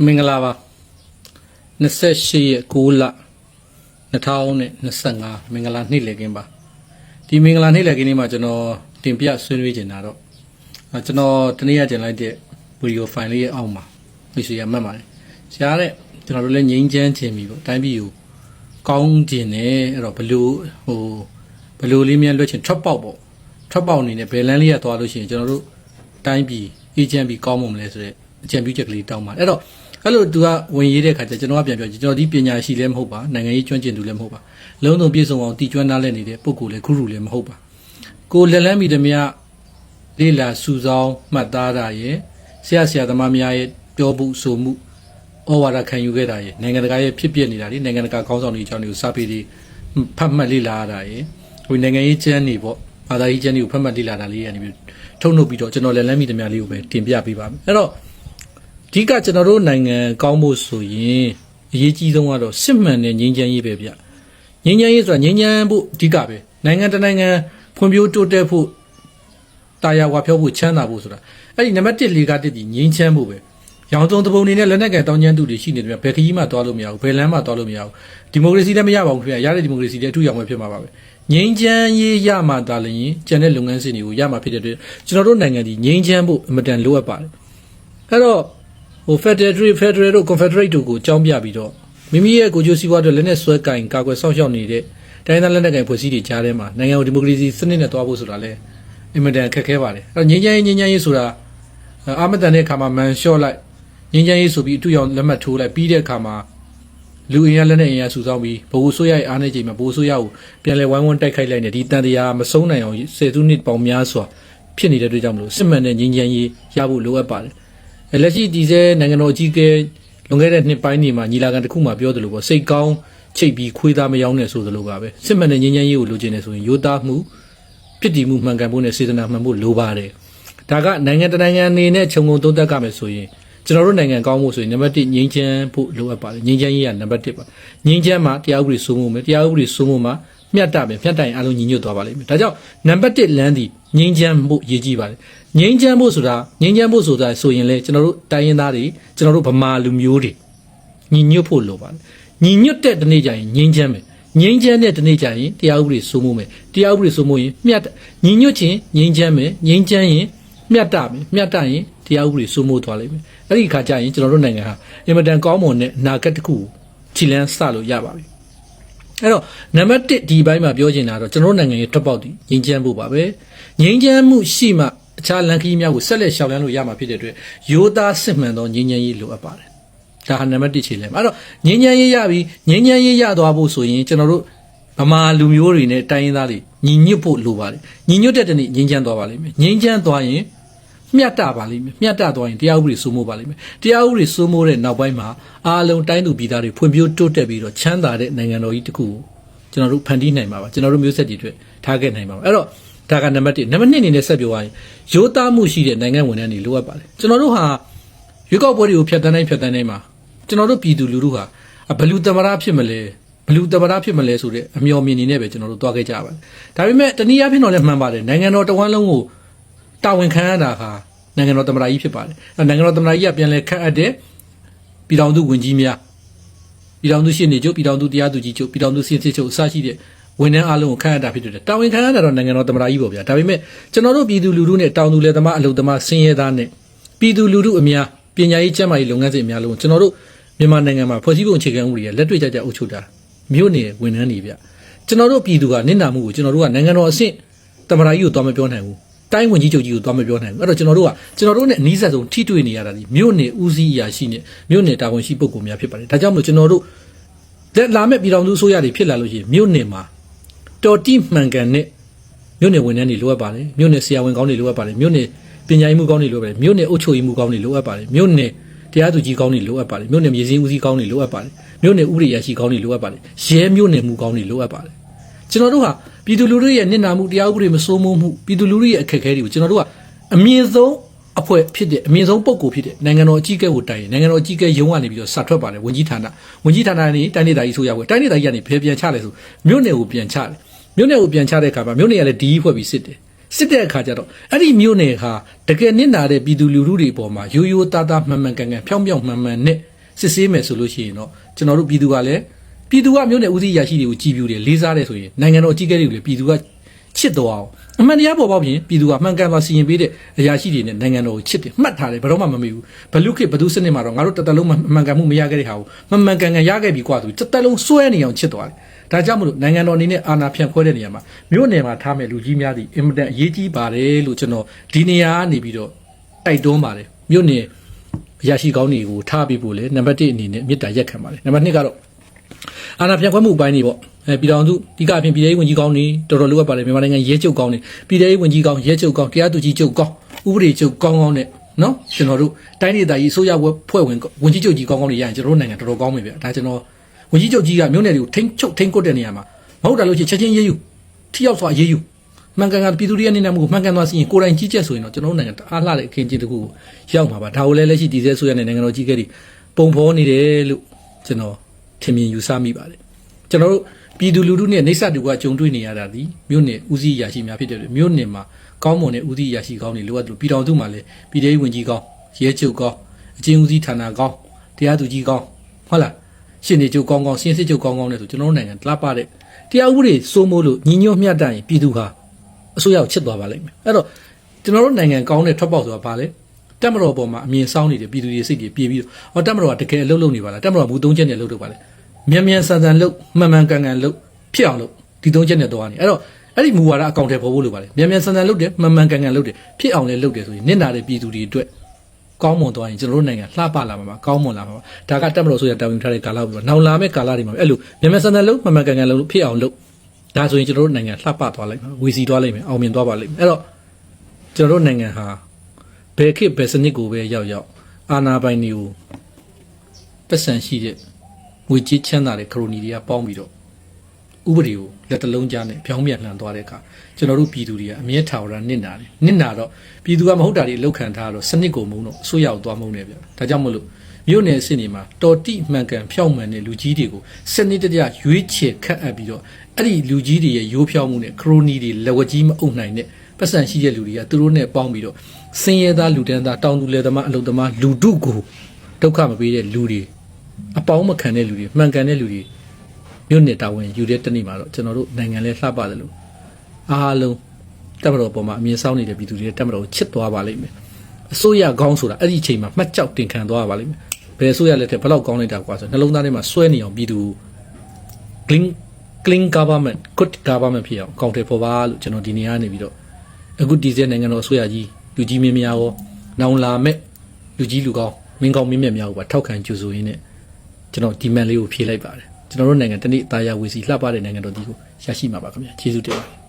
မင်္ဂလာပါ28ရက်6လ2025မင်္ဂလာနေ့လည်ခင်းပါဒီမင်္ဂလာနေ့လည်ခင်းလေးမှာကျွန်တော်တင်ပြဆွေးနွေးချင်တာတော့အဲကျွန်တော်တနေ့ရတင်လိုက်တဲ့ဗီဒီယိုဖိုင်လေးရဲ့အောက်မှာမိတ်ဆွေရမှတ်ပါတယ်ဆရာတဲ့ကျွန်တော်တို့လည်းငြိမ်းချမ်းခြင်းပြီပေါ့တိုင်းပြည်ကိုကောင်းခြင်းနဲ့အဲ့တော့ဘလို့ဟိုဘလို့လေးမြန်လွှတ်ခြင်းထွက်ပေါက်ပေါ့ထွက်ပေါက်အနေနဲ့ဘယ်လန်းလေးရသွားလို့ရှိရင်ကျွန်တော်တို့တိုင်းပြည်အေဂျင့်ပြီးကောင်းမွန်မလဲဆိုတော့ အကြံပြုချက်ကလေးတောင်းပါတယ်အဲ့တော့အဲ့လိုသူကဝင်ရေးတဲ့ခါကျကျွန်တော်ကပြန်ပြောကျွန်တော်ဒီပညာရှိလည်းမဟုတ်ပါနိုင်ငံရေးကျွမ်းကျင်သူလည်းမဟုတ်ပါလုံးစုံပြည့်စုံအောင်တည်ကျွမ်းနားလည်နေတဲ့ပုဂ္ဂိုလ်လည်းခရုလည်းမဟုတ်ပါကိုလက်လန်းမိသမျှလေးလာစူဆောင်းမှတ်သားတာရဲ့ဆရာဆရာသမားများရဲ့ပြောဖို့ဆိုမှုဩဝါဒခံယူခဲ့တာရဲ့နိုင်ငံတကာရဲ့ဖြစ်ပျက်နေတာဒီနိုင်ငံတကာခေါင်းဆောင်တွေအကြောင်းတွေကိုစာပေတွေဖတ်မှတ်လေ့လာရတာရဲ့ဟိုနိုင်ငံရေးကျမ်းတွေပေါ့ဘာသာရေးကျမ်းတွေကိုဖတ်မှတ်လေ့လာတာလေးရနေပြီးထုတ်နှုတ်ပြီးတော့ကျွန်တော်လက်လန်းမိသမျှလေးကိုပဲတင်ပြပေးပါမယ်အဲ့တော့အ ဓိကကျွန်တော်တို့နိုင်ငံကောင်းဖို့ဆိုရင်အရေးကြီးဆုံးကတော့စစ်မှန်တဲ့ငြိမ်းချမ်းရေးပဲဗျငြိမ်းချမ်းရေးဆိုတာငြိမ်းချမ်းဖို့အဓိကပဲနိုင်ငံတစ်နိုင်ငံဖွံ့ဖြိုးတိုးတက်ဖို့တာယာဝါဖြောဖို့ချမ်းသာဖို့ဆိုတာအဲ့ဒီနံပါတ်1လေကတစ်ဒီငြိမ်းချမ်းဖို့ပဲရောင်စုံတပုံနေနဲ့လက်နက်ကင်တောင်းကျမ်းသူတွေရှိနေတယ်ဗျဘယ်ခကြီးမှသွားလို့မရဘူးဘယ်လမ်းမှသွားလို့မရဘူးဒီမိုကရေစီလည်းမရပါဘူးခင်ဗျရတဲ့ဒီမိုကရေစီလည်းအထူးရောင်ပဲဖြစ်မှာပါပဲငြိမ်းချမ်းရေးရမှသာလျှင်ကျန်တဲ့လုပ်ငန်းစဉ်တွေကိုရမှာဖြစ်တဲ့အတွက်ကျွန်တော်တို့နိုင်ငံဒီငြိမ်းချမ်းဖို့အမတန်လိုအပ်ပါတယ်အဲ့တော့ ဟို Federal Federal တို့ Confederate တို့ကိုကြောင်းပြပြီးတော့မိမိရဲ့ကိုကျိုးစီးပွားအတွက်လက်နဲ့ဆွဲကင်ကာကွယ်စောင့်ရှောက်နေတဲ့တိုင်းသားလက်နက်ကင်ဖွဲ့စည်းတွေကြားထဲမှာနိုင်ငံကိုဒီမိုကရေစီစနစ်နဲ့တွားဖို့ဆိုတာလဲအင်မတန်ခက်ခဲပါတယ်အဲ့တော့ငြိမ်းချမ်းရေးငြိမ်းချမ်းရေးဆိုတာအာမတန်တဲ့အခါမှာမန်လျှော့လိုက်ငြိမ်းချမ်းရေးဆိုပြီးအတူရောင်လက်မှတ်ထိုးလိုက်ပြီးတဲ့အခါမှာလူအင်ရလက်နဲ့အင်ရစုဆောင်းပြီးဘိုးဆိုးရရဲ့အားနေချိန်မှာဘိုးဆိုးရကိုပြန်လဲဝိုင်းဝန်းတိုက်ခိုက်လိုက်နေဒီတန်တရားမဆုံးနိုင်အောင်ဆယ်စုနှစ်ပေါင်းများစွာဖြစ်နေတဲ့အတွက်ကြောင့်မလို့စစ်မှန်တဲ့ငြိမ်းချမ်းရေးရဖို့လိုအပ်ပါတယ်အဲ လက်ရှိဒီစဲနိုင်ငံတော်အကြီးအကဲလွန်ခဲ့တဲ့နှစ်ပိုင်းတွေမှာညီလာခံတစ်ခုမှပြောသလိုပေါ့စိတ်ကောင်းချိတ်ပြီးခွေးသားမယောင်းနဲ့ဆိုသလိုပါပဲစစ်မှန်တဲ့ငြိမ်းချမ်းရေးကိုလိုချင်တယ်ဆိုရင်ရိုးသားမှုဖြစ်တည်မှုမှန်ကန်ဖို့နဲ့စေတနာမှန်ဖို့လိုပါတယ်ဒါကနိုင်ငံတကာနိုင်ငံအနေနဲ့ခြုံငုံသုံးသပ်ကြမယ်ဆိုရင်ကျွန်တော်တို့နိုင်ငံကောင်းဖို့ဆိုရင်နံပါတ်1ငြိမ်းချမ်းဖို့လိုအပ်ပါတယ်ငြိမ်းချမ်းရေးကနံပါတ်1ပါငြိမ်းချမ်းမှာတရားဥပဒေစိုးမိုးမယ်တရားဥပဒေစိုးမိုးမှာမျှတမယ်မျှတရင်အလုံးညီညွတ်သွားပါလိမ့်မယ်ဒါကြောင့်နံပါတ်1လမ်းဒီငြိမ်းချမ်းဖို့ရည်ကြီးပါတယ် ငြိမ်းချမ်းဖို့ဆိုတာငြိမ်းချမ်းဖို့ဆိုတာဆိုရင်လေကျွန်တော်တို့တိုင်းရင်းသားတွေကျွန်တော်တို့ဗမာလူမျိုးတွေညီညွတ်ဖို့လိုပါတယ်ညီညွတ်တဲ့တနေ့ကျရင်ငြိမ်းချမ်းမယ်ငြိမ်းချမ်းတဲ့တနေ့ကျရင်တရားဥပဒေစိုးမိုးမယ်တရားဥပဒေစိုးမိုးရင်မျှတညီညွတ်ခြင်းငြိမ်းချမ်းမယ်ငြိမ်းချမ်းရင်မျှတမယ်မျှတရင်တရားဥပဒေစိုးမိုးသွားလိမ့်မယ်အဲ့ဒီခါကျရင်ကျွန်တော်တို့နိုင်ငံဟာအင်မတန်ကောင်းမွန်တဲ့အနာဂတ်တစ်ခုကိုခြေလန်းစလို့ရပါပြီအဲ့တော့နံပါတ်1ဒီဘိုင်းမှာပြောချင်တာတော့ကျွန်တော်တို့နိုင်ငံရဲ့ထွက်ပေါက်တည်ငြိမ်းချမ်းဖို့ပါပဲငြိမ်းချမ်းမှုရှိမှ အခြားလန်ခီးများကိုဆက်လက်ရှောင်လန်းလို့ရမှာဖြစ်တဲ့အတွက်ရိုးသားစစ်မှန်သောငြိမ်းချမ်းရေးလိုအပ်ပါတယ်ဒါဟာနံပါတ်1ခြေလှမ်းအဲ့တော့ငြိမ်းချမ်းရေးရပြီးငြိမ်းချမ်းရေးရသွားဖို့ဆိုရင်ကျွန်တော်တို့ဗမာလူမျိုးတွေနဲ့တိုင်းရင်းသားတွေညီညွတ်ဖို့လိုပါတယ်ညီညွတ်တဲ့တနေ့ငြိမ်းချမ်းသွားပါလိမ့်မယ်ငြိမ်းချမ်းသွားရင်မျှတပါလိမ့်မယ်မျှတသွားရင်တရားဥပဒေစိုးမိုးပါလိမ့်မယ်တရားဥပဒေစိုးမိုးတဲ့နောက်ပိုင်းမှာအားလုံးတိုင်းသူပြည်သားတွေဖွံ့ဖြိုးတိုးတက်ပြီးတော့ချမ်းသာတဲ့နိုင်ငံတော်ကြီးတစ်ခုကိုကျွန်တော်တို့ဖန်တီးနိုင်ပါပါကျွန်တော်တို့မျိုးဆက်တွေအတွက်ထားခဲ့နိုင်ပါပါအဲ့တော့ ဒါကနံပါတ်1နံပါတ်2အနေနဲ့ဆက်ပြောရရင်ရိုးသားမှုရှိတဲ့နိုင်ငံဝန်ထမ်းတွေလိုအပ်ပါတယ်ကျွန်တော်တို့ဟာရွေးကောက်ပွဲတွေကိုဖျက်ဆီးနိုင်ဖျက်ဆီးနိုင်မှာကျွန်တော်တို့ပြည်သူလူထုဟာဘလူတမရဖြစ်မလဲဘလူတမရဖြစ်မလဲဆိုတဲ့အမျှော်မြင်နေနဲ့ပဲကျွန်တော်တို့တွားခဲ့ကြပါတယ်ဒါပေမဲ့တနည်းအားဖြင့်တော့လည်းမှန်ပါတယ်နိုင်ငံတော်တဝန်းလုံးကိုတာဝန်ခံရတာဟာနိုင်ငံတော်သမ္မတကြီးဖြစ်ပါတယ်အဲနိုင်ငံတော်သမ္မတကြီးကပြန်လဲခန့်အပ်တဲ့ပြည်ထောင်စုဝန်ကြီးများပြည်ထောင်စုရှင်းနေချုပ်ပြည်ထောင်စုတရားသူကြီးချုပ်ပြည်ထောင်စုစစ်စစ်ချုပ်အစရှိတဲ့ ဝန်ထမ်းအလုံးကိုခန့်အပ်တာဖြစ်တဲ့တာဝန်ခံရတာတော့နိုင်ငံတော်သမ္မတကြီးပေါ့ဗျာဒါပေမဲ့ကျွန်တော်တို့ပြည်သူလူထုနဲ့တောင်သူလယ်သမားအလုပ်သမားဆင်းရဲသားနဲ့ပြည်သူလူထုအများပညာရေးကျန်းမာရေးလုပ်ငန်းစဉ်အများလုံးကိုကျွန်တော်တို့မြန်မာနိုင်ငံမှာဖွဲ့စည်းပုံအခြေခံဥပဒေရဲ့လက်တွေ့ကျကျအုပ်ချုပ်တာမြို့နယ်ဝန်ထမ်းတွေဗျကျွန်တော်တို့ပြည်သူကနင့်နာမှုကိုကျွန်တော်တို့ကနိုင်ငံတော်အဆင့်သမ္မတကြီးကိုသွားမပြောနိုင်ဘူးတိုင်းဝင်ကြီးချုပ်ကြီးကိုသွားမပြောနိုင်ဘူးအဲ့တော့ကျွန်တော်တို့ကကျွန်တော်တို့နဲ့အနီးစပ်ဆုံးထိတွေ့နေရတာဒီမြို့နယ်ဦးစီးအရာရှိနဲ့မြို့နယ်တာဝန်ရှိပုဂ္ဂိုလ်များဖြစ်ပါတယ်ဒါကြောင့်မို့ကျွန်တော်တို့လက်လာမဲ့ပြည်တော်စုဆိုရတွေဖြစ်လာလို့ရှိရင်မြို့နယ်မှာ တော်တိမှန်ကန်တဲ့မြို့နယ်ဝန်ထမ်းတွေလိုအပ်ပါတယ်မြို့နယ်ဆရာဝန်ကောင်းတွေလိုအပ်ပါတယ်မြို့နယ်ပညာရေးမှုကောင်းတွေလိုအပ်ပါတယ်မြို့နယ်အုပ်ချုပ်ရေးမှုကောင်းတွေလိုအပ်ပါတယ်မြို့နယ်တရားသူကြီးကောင်းတွေလိုအပ်ပါတယ်မြို့နယ်မြေစင်းဦးစီးကောင်းတွေလိုအပ်ပါတယ်မြို့နယ်ဥပဒေရရှိကောင်းတွေလိုအပ်ပါတယ်ရဲမြို့နယ်မှုကောင်းတွေလိုအပ်ပါတယ်ကျွန်တော်တို့ဟာပြည်သူလူထုရဲ့နစ်နာမှုတရားဥပဒေမစိုးမိုးမှုပြည်သူလူထုရဲ့အခက်အခဲတွေကိုကျွန်တော်တို့ကအမြင့်ဆုံးအဖွဲ့ဖြစ်တဲ့အမြင့်ဆုံးပုံကိုဖြစ်တဲ့နိုင်ငံတော်အကြီးအကဲကိုတိုင်ရင်နိုင်ငံတော်အကြီးအကဲရုံးကနေပြီးတော့စာထွက်ပါတယ်ဝန်ကြီးဌာနဝန်ကြီးဌာနကနေတိုင်းဒေသကြီးဆိုရဝယ်တိုင်းဒေသကြီးကနေဖယ်ပြန်ချလဲဆိုမြို့နယ်ကိုပြန်ချတယ် မြို့နယ်ကိုပြန်ချတဲ့အခါမှာမြို့နယ်ကလည်းဒီဖွဲ့ပြီးစစ်တယ်စစ်တဲ့အခါကျတော့အဲ့ဒီမြို့နယ်ဟာတကယ်နစ်နာတဲ့ပြည်သူလူထုတွေအပေါ်မှာရိုးရိုးသားသားမှန်မှန်ကန်ကန်ဖြောင်းဖြောင်းမှန်မှန်နဲ့စစ်ဆေးမယ်ဆိုလို့ရှိရင်တော့ကျွန်တော်တို့ပြည်သူကလည်းပြည်သူကမြို့နယ်ဦးစီးရရှိတွေကိုကြည်ပြူတယ်လေးစားတယ်ဆိုရင်နိုင်ငံတော်အကြီးအကဲတွေကိုလည်းပြည်သူကချစ်တော်အောင်အမှန်တရားပေါ်ပေါက်ပြင်ပြည်သူကမှန်ကန်သွားစီရင်ပေးတဲ့အရာရှိတွေနဲ့နိုင်ငံတော်ကိုချစ်တယ်မှတ်ထားတယ်ဘယ်တော့မှမမေ့ဘူးဘလူခေဘဒုစနစ်မှာတော့ငါတို့တစ်သက်လုံးမှန်ကန်မှုမရခဲ့တဲ့ဟာကိုမှန်မှန်ကန်ကန်ရခဲ့ပြီကွာဆိုတစ်သက်လုံးစွဲနေအောင်ချစ်သွားတယ် ဒါကြောင့်မလို့နိုင်ငံတော်အနေနဲ့အာဏာဖြန့်ခွဲတဲ့နေရာမှာမြို့နယ်မှာထားမဲ့လူကြီးများသည့်အင်မတန်အရေးကြီးပါတယ်လို့ကျွန်တော်ဒီနေရာကနေပြီးတော့တိုက်တွန်းပါတယ်မြို့နယ်ရရှိကောင်းတွေကိုထားပြီးဖို့လေနံပါတ်1အနေနဲ့မေတ္တာရက်ခံပါတယ်နံပါတ်2ကတော့အာဏာပြန်ခွဲမှုအပိုင်းနေပေါ့အဲပြည်တော်စုဒီကအပြင်ပြည်ထောင်ဝင်ကြီးကောင်းနေတော်တော်လိုအပ်ပါတယ်မြန်မာနိုင်ငံရဲချုပ်ကောင်းနေပြည်ထောင်ဝင်ကြီးကောင်းရဲချုပ်ကောင်းတရားသူကြီးချုပ်ကောင်းဥပဒေချုပ်ကောင်းကောင်းနဲ့နော်ကျွန်တော်တို့တိုင်းဒေသကြီးအစိုးရဝက်ဖွဲ့ဝင်ဝင်ကြီးချုပ်ကြီးကောင်းကောင်းနေရရင်ကျွန်တော်တို့နိုင်ငံတော်တော်ကောင်းပြီဗျဒါကျွန်တော် ဝင်ကြီးချုပ်ကြီးကမြို့နယ်တွေကိုထိန်းချုပ်ထိန်းကွတ်တဲ့နေရာမှာမဟုတ်တာလို့ချင်းချက်ချင်းရေးယူထိရောက်စွာရေးယူမှန်ကန်ကန်ပြည်သူတွေရဲ့နေနေမှုကိုမှန်ကန်သွားစီရင်ကိုယ်တိုင်ကြီးချက်ဆိုရင်တော့ကျွန်တော်တို့နိုင်ငံတအားလှတဲ့အခင်းကျင်းတစ်ခုကိုရောက်မှာပါဒါကိုလည်းလက်ရှိဒီဇယ်ဆိုရတဲ့နိုင်ငံတော်ကြီးကဲတွေပုံဖော်နေတယ်လို့ကျွန်တော်ထင်မြင်ယူဆမိပါတယ်ကျွန်တော်တို့ပြည်သူလူထုနဲ့နေဆတူကကြုံတွေ့နေရတာဒီမြို့နယ်ဦးစီးရာရှိများဖြစ်တယ်လို့မြို့နယ်မှာကောင်းမွန်တဲ့ဦးစီးရာရှိကောင်းတွေလိုအပ်တယ်လို့ပြည်တော်သူမှလည်းပြည်ထောင်ဝင်ကြီးကောင်းရဲချုပ်ကောင်းအချင်းဦးစီးဌာနကောင်းတရားသူကြီးကောင်းဟုတ်လား ရှင်နေချုပ်ကောင်းကောင်းရှင်စစ်ချုပ်ကောင်းကောင်းနဲ့ဆိုကျွန်တော်တို့နိုင်ငံတလားပါတဲ့တရားဥပဒေစိုးမိုးလို့ညီညွတ်မျှတရင်ပြည်သူဟာအစိုးရကိုချစ်သွားပါလိမ့်မယ်အဲ့တော့ကျွန်တော်တို့နိုင်ငံကောင်းတဲ့ထွက်ပေါက်ဆိုတာဘာလဲတက်မတော်ပေါ်မှာအမြင်ဆောင်နေတဲ့ပြည်သူတွေစိတ်တွေပြေးပြီးတော့ဟောတက်မတော်ကတကယ်အလုပ်လုပ်နေပါလားတက်မတော်ကမူသုံးချက်နဲ့လုပ်တော့ပါလေမြန်မြန်ဆန်ဆန်လုပ်မှန်မှန်ကန်ကန်လုပ်ဖြစ်အောင်လုပ်ဒီသုံးချက်နဲ့တော့နေအဲ့တော့အဲ့ဒီမူဝါဒအကောင့်ထဲပေါ်ဖို့လိုပါတယ်မြန်မြန်ဆန်ဆန်လုပ်တယ်မှန်မှန်ကန်ကန်လုပ်တယ်ဖြစ်အောင်လည်းလုပ်တယ်ဆိုရင်နစ်နာတဲ့ပြည်သူတွေအတွက် ကောင်းမွန်သွားရင်ကျွန်တော်တို့နိုင်ငံလှပလာမှာပါကောင်းမွန်လာမှာပါဒါကတက်မလို့ဆိုရတာဝန်ထားတဲ့ကာလပဲပေါ့နောက်လာမယ့်ကာလတွေမှာအဲ့လိုမြန်မြန်ဆန်ဆန်လုပ်မှန်မှန်ကန်ကန်လုပ်လို့ဖြစ်အောင်လုပ်ဒါဆိုရင်ကျွန်တော်တို့နိုင်ငံလှပသွားလိုက်မှာဝီစီသွားလိုက်မယ်အောင်မြင်သွားပါလိမ့်မယ်အဲ့တော့ကျွန်တော်တို့နိုင်ငံဟာဘယ်ခေတ်ဘယ်စနစ်ကိုပဲရောက်ရောက်အာဏာပိုင်တွေကိုပတ်စံရှိတဲ့ငွေကြေးချမ်းသာတဲ့ခရိုနီတွေကပေါင်းပြီးတော့ ဥပဒေကိုလက်တလုံးကြားနဲ့ပြောင်းပြန်လှန်သွားတဲ့အခါကျွန်တော်တို့ပြည်သူတွေကအမြဲထာဝရနစ်နာတယ်နစ်နာတော့ပြည်သူကမဟုတ်တာတွေလောက်ခံထားတော့စနစ်ကိုမုံတော့အစိုးရကိုသွားမုံနေဗျဒါကြောင့်မလို့မြို့နယ်အဆင့်တွေမှာတော်တိမှန်ကန်ဖြောက်မှန်တဲ့လူကြီးတွေကိုစနစ်တကျရွေးချယ်ခန့်အပ်ပြီးတော့အဲ့ဒီလူကြီးတွေရဲ့ရိုးဖြောက်မှုနဲ့ခရိုနီတွေလက်ဝက်ကြီးမအုပ်နိုင်တဲ့ပတ်စံရှိတဲ့လူတွေကသူတို့နဲ့ပေါင်းပြီးတော့စင်ရဲသားလူတန်းသားတောင်သူလယ်သမားအလုပ်သမားလူတုကိုဒုက္ခမပေးတဲ့လူတွေအပေါင်းမခံတဲ့လူတွေမှန်ကန်တဲ့လူတွေ မြို့နယ်တာဝန်ယူတဲ့တနေ့မှာတော့ကျွန်တော်တို့နိုင်ငံလဲလှပတယ်လို့အားလုံးတက်မတော်ပေါ်မှာအမြင်ဆောင်နေတဲ့ပြည်သူတွေတက်မတော်ကိုချစ်သွားပါလိမ့်မယ်အစိုးရကောင်းဆိုတာအဲ့ဒီအချိန်မှာမှတ်ကြောက်တင်ခံသွားပါလိမ့်မယ်ဘယ်အစိုးရလက်ထက်ဘယ်လောက်ကောင်းလိုက်တာကွာဆိုနှလုံးသားထဲမှာစွဲနေအောင်ပြည်သူ clean clean government good government ဖြစ်အောင်ကောင်းတယ်ပေါ်ပါလို့ကျွန်တော်ဒီနေရာနေပြီးတော့အခုဒီစက်နိုင်ငံတော်အစိုးရကြီးလူကြီးမင်းများရောနောင်လာမဲ့လူကြီးလူကောင်းမင်းကောင်းမင်းမြတ်များကိုပါထောက်ခံကြိုဆိုရင်းနဲ့ကျွန်တော်ဒီမန်လေးကိုဖြေလိုက်ပါတယ် ကျွန်တော်တို့နိုင်ငံတနေ့အသားရဝေစီလှပတဲ့နိုင်ငံတော်ဒီကိုရရှိမှာပါခင်ဗျာကျေးဇူးတင်ပါတယ်